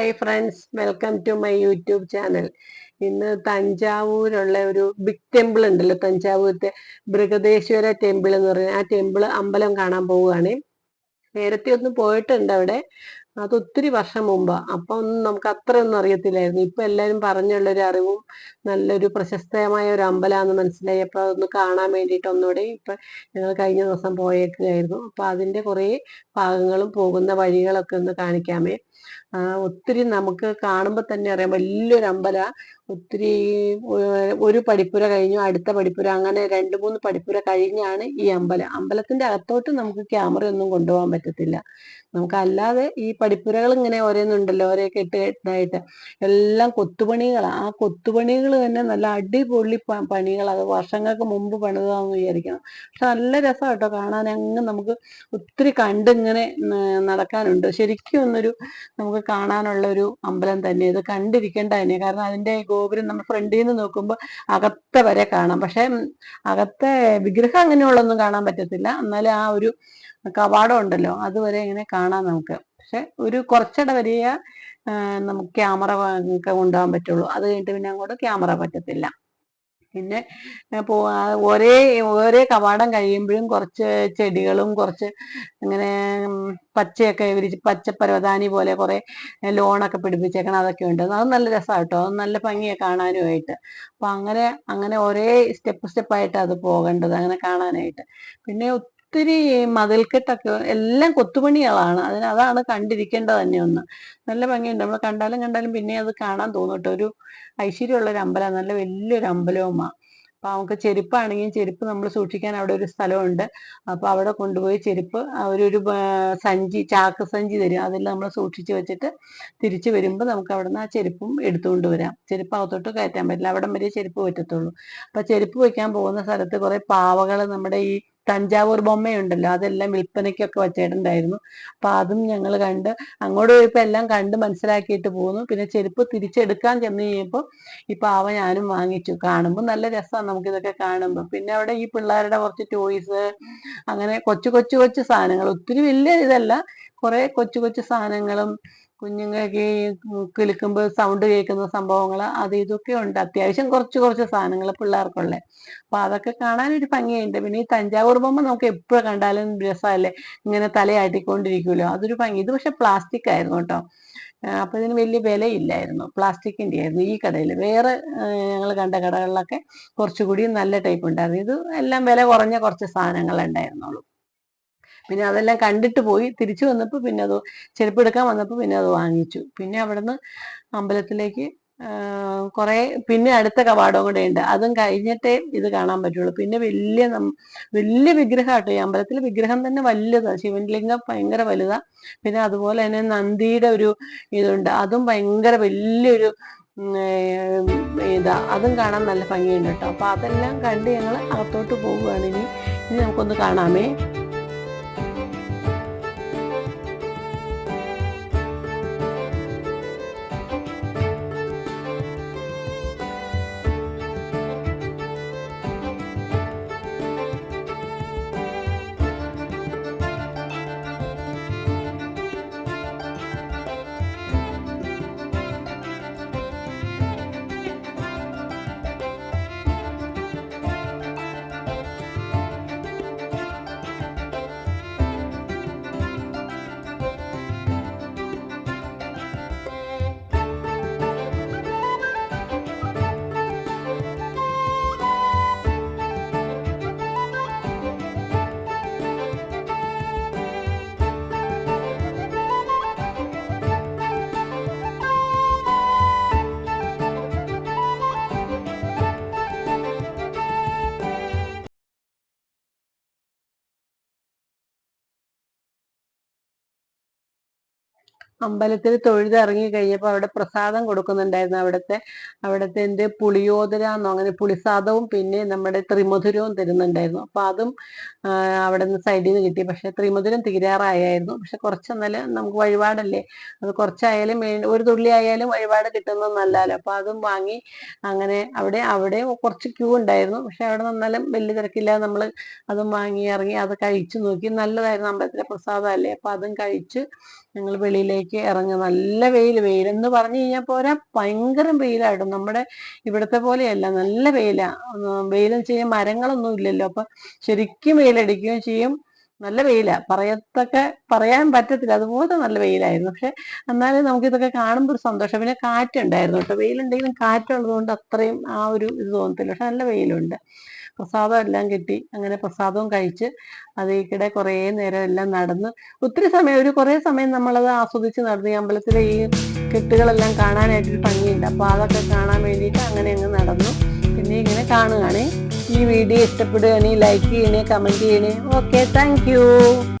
Hi friends welcome to my YouTube channel ഇന്ന് തഞ്ചാവൂരുള്ള ഒരു ബിഗ് ടെമ്പിൾ ഉണ്ടല്ലോ. തഞ്ചാവൂരത്തെ ബൃഗദേശ്വര ടെമ്പിൾ എന്ന് പറയുന്നത് ആ ടെമ്പിൾ അമ്പലം കാണാൻ പോവുകയാണ്. നേരത്തെ ഒന്ന് പോയിട്ടുണ്ട് അവിടെ. അത് ഒത്തിരി വർഷം മുമ്പാ. അപ്പൊ ഒന്നും നമുക്ക് അത്രയൊന്നും അറിയത്തില്ലായിരുന്നു. ഇപ്പൊ എല്ലാരും പറഞ്ഞുള്ള ഒരു അറിവും നല്ലൊരു പ്രശസ്തമായ ഒരു അമ്പലമാണെന്ന് മനസ്സിലായി അപ്പൊ അതൊന്ന് കാണാൻ വേണ്ടിയിട്ട് ഒന്നുകൂടെ ഇപ്പൊ ഞങ്ങൾ കഴിഞ്ഞ ദിവസം പോയേക്കുകയായിരുന്നു. അപ്പൊ അതിന്റെ കുറേ ഭാഗങ്ങളും പോകുന്ന വഴികളൊക്കെ ഒന്ന് കാണിക്കാമേ. ഒത്തിരി നമുക്ക് കാണുമ്പോൾ തന്നെ അറിയാം. വലിയൊരു അമ്പല. ഒത്തിരി ഒരു പടിപ്പുര കഴിഞ്ഞു അടുത്ത പടിപ്പുര അങ്ങനെ രണ്ട് മൂന്ന് പടിപ്പുര കഴിഞ്ഞാണ് ഈ അമ്പലം. അമ്പലത്തിന്റെ അകത്തോട്ട് നമുക്ക് ക്യാമറ ഒന്നും കൊണ്ടുപോകാൻ പറ്റത്തില്ല. നമുക്ക് അല്ലാതെ ഈ പടിപ്പുരകൾ ഇങ്ങനെ ഓരോന്നുണ്ടല്ലോ ഓരോ കെട്ട് കെട്ടായിട്ട്. എല്ലാം കൊത്തുപണികൾ ആ കൊത്തുപണികൾ തന്നെ നല്ല അടിപൊളി പണികൾ അത് വർഷങ്ങൾക്ക് മുമ്പ് പണിതാന്ന് വിചാരിക്കണം. പക്ഷെ നല്ല രസം കേട്ടോ കാണാൻ. അങ്ങ് നമുക്ക് ഒത്തിരി കണ്ടിങ്ങനെ നടക്കാനുണ്ട്. ശരിക്കും ഒന്നൊരു നമുക്ക് കാണാനുള്ള ഒരു അമ്പലം തന്നെ. ഇത് കണ്ടിരിക്കേണ്ട തന്നെ. കാരണം അതിന്റെ ഗോപുരം നമ്മൾ ഫ്രണ്ടിൽ നിന്ന് നോക്കുമ്പോൾ അകത്തെ വരെ കാണാം. പക്ഷെ അകത്തെ വിഗ്രഹം അങ്ങനെയുള്ളൊന്നും കാണാൻ പറ്റത്തില്ല. എന്നാലും ആ ഒരു കവാടം ഉണ്ടല്ലോ അതുവരെ ഇങ്ങനെ കാണാം നമുക്ക്. പക്ഷെ ഒരു കുറച്ചിട വരെയ നമുക്ക് ക്യാമറ കൊണ്ടുപോകാൻ പറ്റുള്ളൂ. അത് കഴിഞ്ഞിട്ട് പിന്നെ അങ്ങോട്ട് ക്യാമറ പറ്റത്തില്ല. പിന്നെ ഒരേ ഒരേ കവാടം കഴിയുമ്പോഴും കുറച്ച് ചെടികളും കുറച്ച് അങ്ങനെ പച്ചയൊക്കെ വിരിച്ച് പച്ചപ്പരവതാനി പോലെ കുറെ ലോണൊക്കെ പിടിപ്പിച്ചേക്കണം അതൊക്കെ ഉണ്ട്. അത് നല്ല രസമാണ് കേട്ടോ അത് നല്ല ഭംഗിയെ കാണാനുമായിട്ട്. അപ്പൊ അങ്ങനെ അങ്ങനെ ഒരേ സ്റ്റെപ്പ് സ്റ്റെപ്പായിട്ട് അത് പോകേണ്ടത് അങ്ങനെ കാണാനായിട്ട്. പിന്നെ ഒത്തിരി മതിൽക്കെട്ടൊക്കെ എല്ലാം കൊത്തുപണികളാണ്. അതിന് അതാണ് കണ്ടിരിക്കേണ്ടത് തന്നെ ഒന്ന്. നല്ല ഭംഗിയുണ്ട്. നമ്മൾ കണ്ടാലും കണ്ടാലും പിന്നെ അത് കാണാൻ തോന്നും ഒരു ഐശ്വര്യമുള്ള ഒരു അമ്പലം നല്ല വലിയൊരു അമ്പലവുമാണ് അപ്പൊ നമുക്ക് ചെരുപ്പാണെങ്കിൽ ചെരുപ്പ് നമ്മൾ സൂക്ഷിക്കാൻ അവിടെ ഒരു സ്ഥലമുണ്ട്. അപ്പൊ അവിടെ കൊണ്ടുപോയി ചെരുപ്പ് അവരൊരു സഞ്ചി ചാക്ക് സഞ്ചി തരും. അതിൽ നമ്മൾ സൂക്ഷിച്ചു വെച്ചിട്ട് തിരിച്ചു വരുമ്പോൾ നമുക്ക് അവിടെ നിന്ന് ആ ചെരുപ്പും എടുത്തുകൊണ്ട് വരാം. ചെരുപ്പ് അകത്തോട്ട് കയറ്റാൻ പറ്റില്ല. അവിടം വരെ ചെരുപ്പ് പറ്റത്തുള്ളൂ. അപ്പൊ ചെരുപ്പ് വയ്ക്കാൻ പോകുന്ന സ്ഥലത്ത് കുറെ പാവകൾ നമ്മുടെ ഈ തഞ്ചാവൂർ ബൊമ്മയുണ്ടല്ലോ അതെല്ലാം വിൽപ്പനയ്ക്കൊക്കെ വച്ചിട്ടുണ്ടായിരുന്നു അപ്പൊ അതും ഞങ്ങൾ കണ്ട് അങ്ങോട്ട് പോയപ്പോ എല്ലാം കണ്ട് മനസ്സിലാക്കിയിട്ട് പോന്നു. പിന്നെ ചെരുപ്പ് തിരിച്ചെടുക്കാൻ ചെന്ന് കഴിഞ്ഞപ്പോൾ ഈ പാവ ഞാനും വാങ്ങിച്ചു. കാണുമ്പോൾ നല്ല രസമാണ് നമുക്ക് ഇതൊക്കെ കാണുമ്പോൾ പിന്നെ അവിടെ ഈ പിള്ളേരുടെ കുറച്ച് ടോയ്സ് അങ്ങനെ കൊച്ചു കൊച്ചു കൊച്ചു സാധനങ്ങൾ. ഒത്തിരി വലിയ ഇതല്ല. കുറെ കൊച്ചു കൊച്ചു സാധനങ്ങളും കുഞ്ഞുങ്ങൾക്ക് കിളിക്കുമ്പോൾ സൗണ്ട് കേൾക്കുന്ന സംഭവങ്ങൾ അത് ഇതൊക്കെ ഉണ്ട്. അത്യാവശ്യം കുറച്ച് കുറച്ച് സാധനങ്ങൾ പിള്ളേർക്കുള്ള. അപ്പൊ അതൊക്കെ ഒരു ഭംഗിയുണ്ട്. പിന്നെ ഈ തഞ്ചാവൂർ ബൊമ്മ നമുക്ക് എപ്പോഴും കണ്ടാലും രസമല്ലേ? ഇങ്ങനെ തലയാട്ടിക്കൊണ്ടിരിക്കുമല്ലോ അതൊരു ഭംഗി. ഇത് പക്ഷെ പ്ലാസ്റ്റിക് ആയിരുന്നു കേട്ടോ. അപ്പൊ ഇതിന് വലിയ വിലയില്ലായിരുന്നു. പ്ലാസ്റ്റിക്കിന്റെ ആയിരുന്നു ഈ കടയിൽ വേറെ ഞങ്ങൾ കണ്ട കടകളിലൊക്കെ കുറച്ചുകൂടി നല്ല ടൈപ്പ് ഉണ്ടായിരുന്നു. ഇത് എല്ലാം വില കുറഞ്ഞ കുറച്ച് സാധനങ്ങൾ ഉണ്ടായിരുന്നുള്ളൂ. പിന്നെ അതെല്ലാം കണ്ടിട്ട് പോയി. തിരിച്ചു വന്നപ്പോൾ പിന്നെ അത് ചെരുപ്പ് എടുക്കാൻ വന്നപ്പോൾ പിന്നെ അത് വാങ്ങിച്ചു. പിന്നെ അവിടുന്ന് അമ്പലത്തിലേക്ക് കുറെ പിന്നെ അടുത്ത കവാടവും കൂടെ ഉണ്ട്. അതും കഴിഞ്ഞിട്ടേ ഇത് കാണാൻ പറ്റുള്ളൂ. പിന്നെ വലിയ വലിയ വിഗ്രഹമാട്ടോ ഈ അമ്പലത്തിലെ വിഗ്രഹം തന്നെ വലുതാ. ശിവലിംഗം ഭയങ്കര വലുതാ. പിന്നെ അതുപോലെ തന്നെ നന്ദിയുടെ ഒരു ഇതുണ്ട്. അതും ഭയങ്കര വലിയൊരു ഇതാ. അതും കാണാൻ നല്ല ഭംഗിയുണ്ട് കേട്ടോ. അപ്പൊ അതെല്ലാം കണ്ട് ഞങ്ങൾ അകത്തോട്ട് പോവുകയാണ് ഇനി. ഇനി നമുക്കൊന്ന് കാണാമേ. അമ്പലത്തിൽ തൊഴുതിറങ്ങി കഴിഞ്ഞപ്പോൾ അവിടെ പ്രസാദം കൊടുക്കുന്നുണ്ടായിരുന്നു. അവിടുത്തെ അവിടുത്തെ എന്ത് പുളിയോദര എന്നോ അങ്ങനെ പുളിസാദവും പിന്നെ നമ്മുടെ ത്രിമധുരവും തരുന്നുണ്ടായിരുന്നു. അപ്പൊ അതും അവിടെ നിന്ന് സൈഡിൽ നിന്ന് കിട്ടി. പക്ഷെ ത്രിമധുരം തീരാറായായിരുന്നു. പക്ഷെ കുറച്ചെന്നാലും നമുക്ക് വഴിപാടല്ലേ? അത് കുറച്ചായാലും ഒരു തുള്ളി ആയാലും വഴിപാട് കിട്ടുന്നത് നല്ലല്ലോ അപ്പൊ അതും വാങ്ങി അങ്ങനെ അവിടെ അവിടെ കുറച്ച് ക്യൂ ഉണ്ടായിരുന്നു. പക്ഷെ അവിടെ നിന്നാലും വലിയ തിരക്കില്ലാതെ നമ്മൾ അതും വാങ്ങി ഇറങ്ങി അത് കഴിച്ചു നോക്കി. നല്ലതായിരുന്നു അമ്പലത്തിലെ പ്രസാദം അല്ലേ? അപ്പൊ അതും കഴിച്ച്. ഞങ്ങൾ വെളിയിലേക്ക് മണിക്ക് ഇറങ്ങുക. നല്ല വെയിൽ വെയിലെന്ന് പറഞ്ഞു കഴിഞ്ഞാൽ പോരാ ഭയങ്കര വെയിലായിട്ടും. നമ്മുടെ ഇവിടുത്തെ പോലെയല്ല നല്ല വെയിലാ. വെയിലെന്ന് വെച്ച് കഴിഞ്ഞാൽ മരങ്ങളൊന്നും ഇല്ലല്ലോ. അപ്പൊ ശരിക്കും വെയിലടിക്കുകയും ചെയ്യും. നല്ല വെയിലാ. പറയത്തക്ക പറയാൻ പറ്റത്തില്ല. അതുപോലെ നല്ല വെയിലായിരുന്നു. പക്ഷെ എന്നാലും നമുക്കിതൊക്കെ കാണുമ്പോൾ ഒരു സന്തോഷം. പിന്നെ കാറ്റുണ്ടായിരുന്നു കേട്ടോ. വെയിലുണ്ടെങ്കിലും കാറ്റുള്ളത് കൊണ്ട് അത്രയും ആ ഒരു ഇത് തോന്നത്തില്ല. പക്ഷെ നല്ല വെയിലുണ്ട്. പ്രസാദം എല്ലാം കിട്ടി. അങ്ങനെ പ്രസാദവും കഴിച്ച് അതിൽക്കിടെ കുറേ നേരം എല്ലാം നടന്ന് ഒത്തിരി സമയം ഒരു കുറേ സമയം നമ്മളത് ആസ്വദിച്ച് നടന്നു ഈ അമ്പലത്തിലെ ഈ കെട്ടുകളെല്ലാം കാണാനായിട്ടൊരു ഭംഗിയുണ്ട്. അപ്പോൾ അതൊക്കെ കാണാൻ വേണ്ടിയിട്ട് അങ്ങനെ അങ്ങ് നടന്നു. പിന്നെ ഇങ്ങനെ കാണുകയാണേ. ഈ വീഡിയോ ഇഷ്ടപ്പെടുകയാണെങ്കിൽ ലൈക്ക് ചെയ്യണേ കമന്റ് ചെയ്യണേ. Okay thank 有。